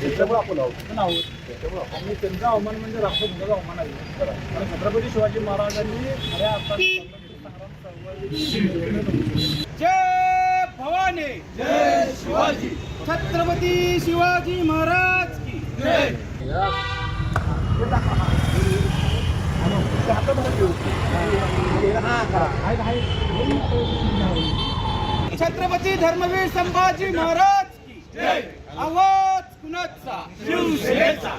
त्याच्यामुळे आपण आहोत त्याच्यामुळे आणि त्यांचा अवमान म्हणजे राष्ट्रभूताचा अवमान आहे आणि छत्रपती शिवाजी महाराजांनी खऱ्या अर्थाने भवानी। जय शिवाजी छत्रपती शिवाजी महाराज की। जय छत्रपती धर्मवीर संभाजी महाराज की। जय आवाज कुणाचा? शिवसेनेचा।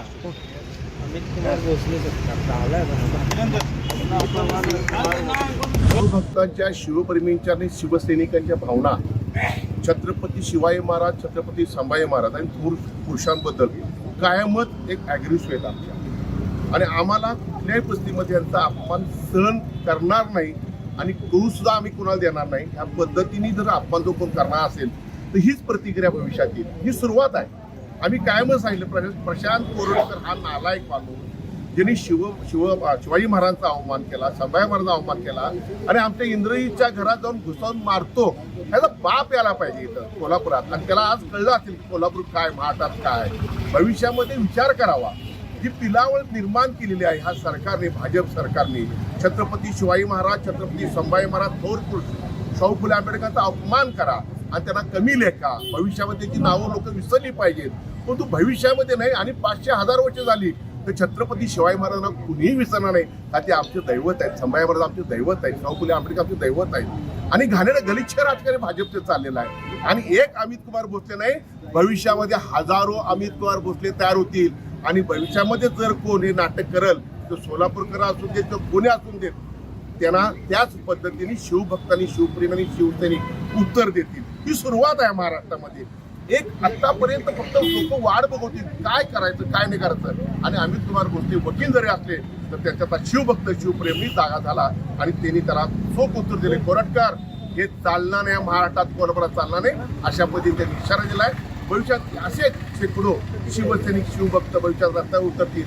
शिवभक्तांच्या शिवप्रेमींच्या आणि शिवसैनिकांच्या भावना छत्रपती शिवाजी महाराज छत्रपती संभाजी महाराज आणि थोर पुरुषांबद्दल कायमच एक ॲग्रेसिव्ह आहेत आमच्या. आणि आम्हाला कुठल्याही परिस्थितीमध्ये यांचा अपमान सहन करणार नाही आणि करू सुद्धा आम्ही कुणाला देणार नाही. ह्या पद्धतीने जर अपमान जो कोण करणार असेल तर हीच प्रतिक्रिया भविष्यात येईल. ही सुरुवात आहे. आम्ही कायमच सांगितलं प्रशांत कोरोडकर हा नालायक माणूस. ज्यांनी शिव शिव शिवाजी महाराजांचा अवमान केला संभाजी महाराजांचा अवमान केला आणि आमच्या इंद्रजीच्या घरात जाऊन घुसावून मारतो ह्याचा बाप यायला पाहिजे इथं कोल्हापुरात. आणि त्याला आज कळलं असेल की कोल्हापूर काय महाराष्ट्रात काय. भविष्यामध्ये विचार करावा. जी पिलावळ निर्माण केलेली आहे ह्या सरकारने भाजप सरकारने छत्रपती शिवाजी महाराज छत्रपती संभाजी महाराज थोर पुरुष शाहू फुले आंबेडकरांचा अपमान करा आणि त्यांना कमी लेखा. भविष्यामध्ये जी नावं लोक विसरली पाहिजेत परंतु भविष्यामध्ये नाही. आणि पाचशे हजार वर्ष झाली तर छत्रपती शिवाजी महाराजांना कुणीही विसरणार नाही. का ते आमचे दैवत आहेत. संभाजी महाराज आमचे दैवत आहेत. शाहू फुले आंबेडकर आमचे दैवत आहेत. आणि घाणेरडं गलिच्छ राजकारण भाजपचे चाललेलं आहे. आणि एक अमित कुमार भोसले नाही भविष्यामध्ये हजारो अमित कुमार भोसले तयार होतील. आणि भविष्यामध्ये जर कोण हे नाटक करल तर सोलापूरकर असू देत तर कोणी असून देत त्यांना त्याच पद्धतीने शिवभक्तांनी शिवप्रेमी शिवसैनिक उत्तर देतील. ही सुरुवात आहे महाराष्ट्रामध्ये. एक आतापर्यंत फक्त लोक वाढ बघवतील काय करायचं काय नाही करायचं. आणि अमित कुमार गोष्टी वकील जरी असले तर त्याच्यात शिवभक्त शिवप्रेमी जागा झाला. आणि त्यांनी त्याला चोख उत्तर दिले. कोरटकर हे चालणार नाही महाराष्ट्रात कोल्हापुरात चालणार नाही अशा पद्धतीने त्यांनी इशारा दिलाय. भविष्यात असे शेकडो शिवसैनिक शिवभक्त भविष्यात रस्त्यावर उतरतील.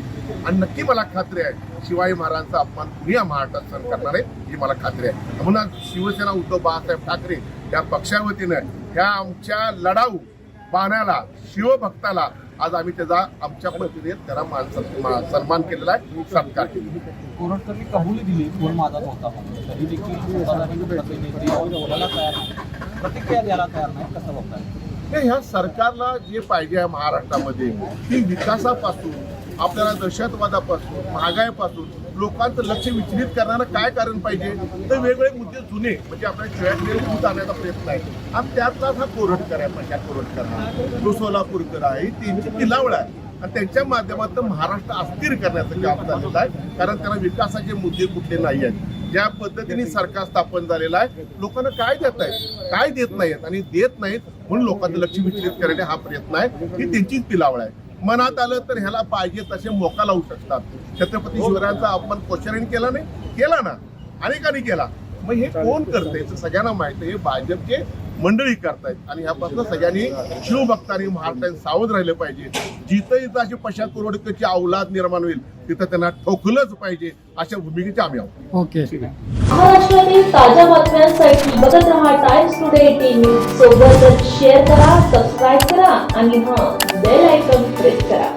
आणि नक्की मला खात्री आहे शिवाजी महाराजांचा अपमान कुणी या महाराष्ट्रात सहन करणार आहे ही मला खात्री आहे. म्हणून शिवसेना उद्धव बाळासाहेब ठाकरे या पक्षावतीनं ह्या आमच्या लढाऊ पाण्याला शिवभक्ताला आज आम्ही त्याचा आमच्या पद्धतीने त्याला मान सन्मान केलेला आहे. सत्कार कोरटकरनी कबुली दिली कोण माझाच होता. तरी देखील प्रतिक्रिया द्यायला तयार नाही कसं बघताय? ह्या सरकारला जे पाहिजे आहे महाराष्ट्रामध्ये ती विकासापासून आपल्याला दहशतवादापासून महागाईपासून लोकांचं लक्ष विचलित करणारं काय कारण पाहिजे? तर वेगवेगळे मुद्दे जुने म्हणजे आपल्या खेळातले दूध आणण्याचा प्रयत्न आहे. आणि त्यातलाच हा कोरटकर आहे प्रशांत कोरटकर तो सोलापूरकर आहे त्यांची तिलावळ म्हणजे आहे. आणि त्यांच्या माध्यमातून महाराष्ट्र अस्थिर करण्याचं काम चाललेलं आहे. कारण त्यांना विकासाचे मुद्दे कुठले नाही आहेत. ज्या पद्धतीने सरकार स्थापन झालेलं आहे लोकांना काय देत आहेत काय देत नाहीत? आणि देत नाहीत म्हणून लोकांचं लक्ष विचलित करणे हा प्रयत्न आहे ही त्यांचीच पिलावळ आहे. मनात आलं तर ह्याला पाहिजे तसे मोका लावू शकतात. छत्रपती शिवरायांचा अपमान कोश्यारीने केला नाही केला ना. अनेकांनी केला? मग हे कोण करते तर सगळ्यांना माहिती आहे हे भाजपचे मंडळी करतायत. आणि ह्यापासून सगळ्यांनी शिवभक्तांनी महाराष्ट्राने सावध राहिलं पाहिजे. जिथं जिथं अशी पशा करोडकरची अवलाद निर्माण होईल तिथं त्यांना ठोकलंच पाहिजे अशा भूमिकेचे आम्ही आहोत. ओके. महाराष्ट्रातील ताज्या बातम्यांसाठी बघत रहा टाइम्स टुडे टीव्ही सोबतच शेअर करा सबस्क्राईब करा आणि हां बेल आयकॉन सबस्क्राईब